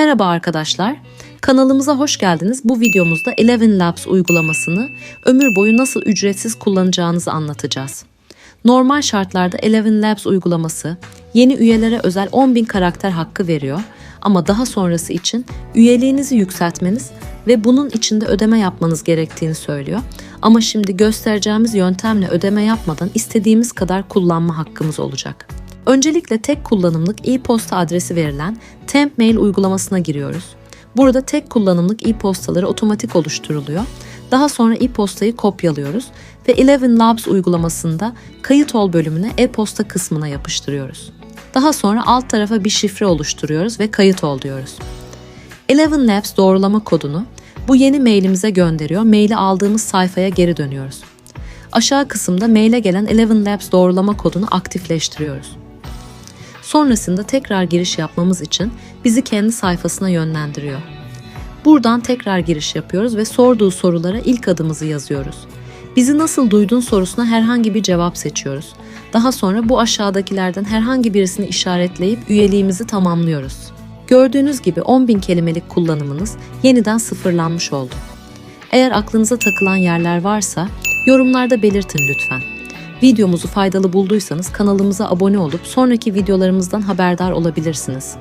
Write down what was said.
Merhaba arkadaşlar. Kanalımıza hoş geldiniz. Bu videomuzda Eleven Labs uygulamasını ömür boyu nasıl ücretsiz kullanacağınızı anlatacağız. Normal şartlarda Eleven Labs uygulaması yeni üyelere özel 10.000 karakter hakkı veriyor. Ama daha sonrası için üyeliğinizi yükseltmeniz ve bunun için de ödeme yapmanız gerektiğini söylüyor. Ama şimdi göstereceğimiz yöntemle ödeme yapmadan istediğimiz kadar kullanma hakkımız olacak. Öncelikle tek kullanımlık e-posta adresi verilen Temp Mail uygulamasına giriyoruz. Burada tek kullanımlık e-postaları otomatik oluşturuluyor. Daha sonra e-postayı kopyalıyoruz ve Eleven Labs uygulamasında kayıt ol bölümüne e-posta kısmına yapıştırıyoruz. Daha sonra alt tarafa bir şifre oluşturuyoruz ve kayıt ol diyoruz. Eleven Labs doğrulama kodunu bu yeni mailimize gönderiyor. Maili aldığımız sayfaya geri dönüyoruz. Aşağı kısımda maile gelen Eleven Labs doğrulama kodunu aktifleştiriyoruz. Sonrasında tekrar giriş yapmamız için bizi kendi sayfasına yönlendiriyor. Buradan tekrar giriş yapıyoruz ve sorduğu sorulara ilk adımızı yazıyoruz. Bizi nasıl duydun sorusuna herhangi bir cevap seçiyoruz. Daha sonra bu aşağıdakilerden herhangi birisini işaretleyip üyeliğimizi tamamlıyoruz. Gördüğünüz gibi 10.000 kelimelik kullanımınız yeniden sıfırlanmış oldu. Eğer aklınıza takılan yerler varsa yorumlarda belirtin lütfen. Videomuzu faydalı bulduysanız kanalımıza abone olup sonraki videolarımızdan haberdar olabilirsiniz.